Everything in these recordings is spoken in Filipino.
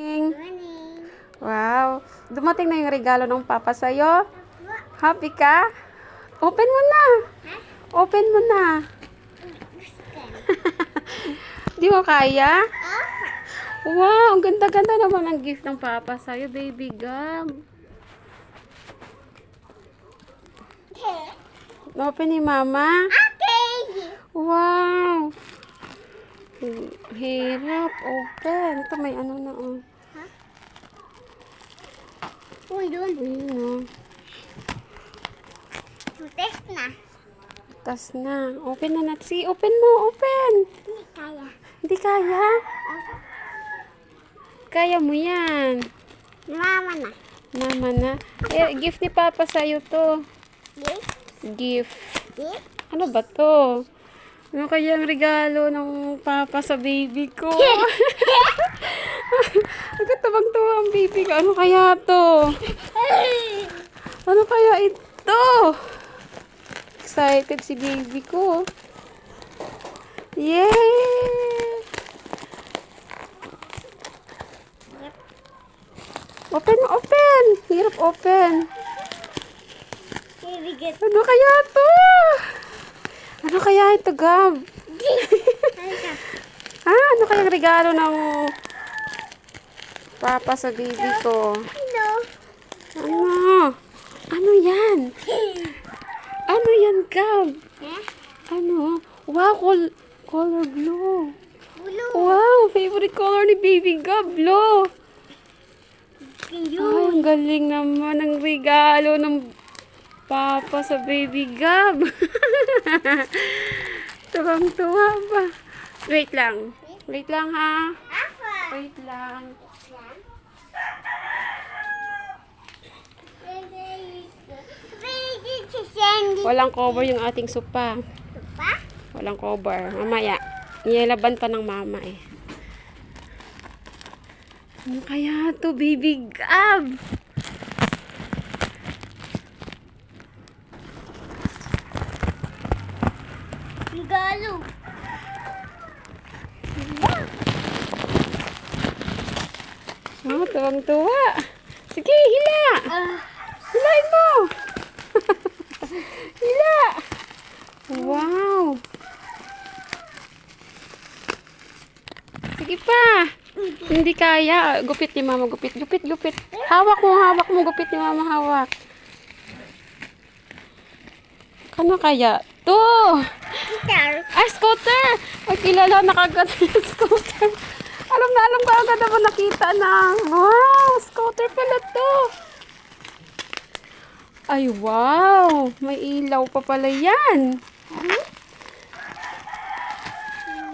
Morning. Wow. Dumating na yung regalo ng papa sa'yo. Happy ka? Open mo na. Open mo na. Di mo kaya? Wow, ang ganda-ganda naman ang gift ng papa sa'yo, baby Gab. Open ni mama. Okay. Wow. Hirap. Open. Ito may ano na. Oh. Uy, doon. Ayun, oh. Test na. Tas na. Open na natin. Sige, open mo. Open. Hindi kaya. Hindi kaya. Kaya mo yan. Mama na. Mama na. Eh, gift ni Papa sa'yo to. Yes? Gift. Yes? Ano ba to? Ano kaya ang regalo ng Papa sa baby ko? Nagkatabang-tawa ang baby ko. Ano kaya to? Ano kaya ito? Excited si baby ko. Yay! Open mo, open! Hirap open. Ano kaya to? Ano kaya ito, Gab? Ha? Ano kayang regalo ng papa sa baby ko? Ano? Ano yan? Ano yan, Gab? Ano? Wow, col color blue. Wow, favorite color ni baby Gab, blue. Ay, ang galing naman ng regalo ng papa sa baby Gab. Tuwang-tuwa ba? Wait lang. Wait lang ha. Wait lang. Walang cover yung ating sopa. Pa? Walang cover. Mamaya. Nilalaban pa ng mama eh. Ano kaya to, baby Gab? Regalo. Oh, tuwang-tuwa. Sige, hila. Hilain mo. Hila. Wow. Sige pa. Hindi kaya. Gupit ni mama. Gupit, gupit, gupit. Hawak mo, hawak mo. Gupit ni mama, hawak. Kano kaya? To. Guitar. Ah, scooter! Ay, kilala na kagad yung scooter. Alam na alam ko agad na ba nakita na. Wow, scooter pala to. Ay, wow. May ilaw pa pala yan.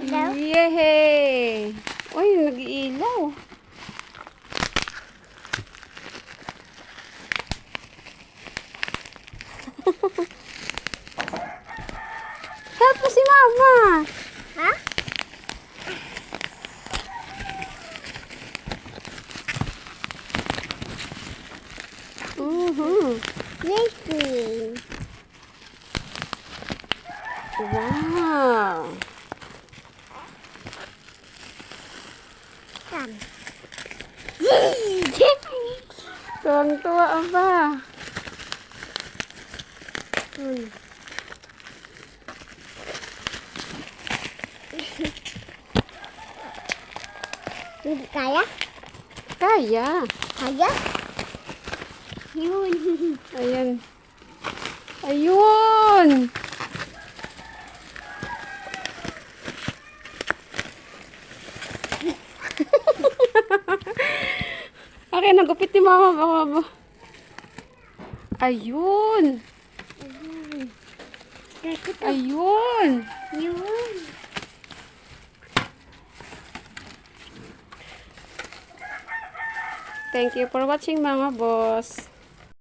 Ilaw? Yehey! Uy, nag-iilaw. Help mo si mama. Ha? Mhm. Listen. Wow. Come. Tuwang-tuwa aba. Hmm. Hindi kaya? Kaya. Kaya? Yun. Ayan. Ayun. Akin, nagupit ni mama. Baka ba? Ayun. Ayun. Yun. Thank you for watching mga boss.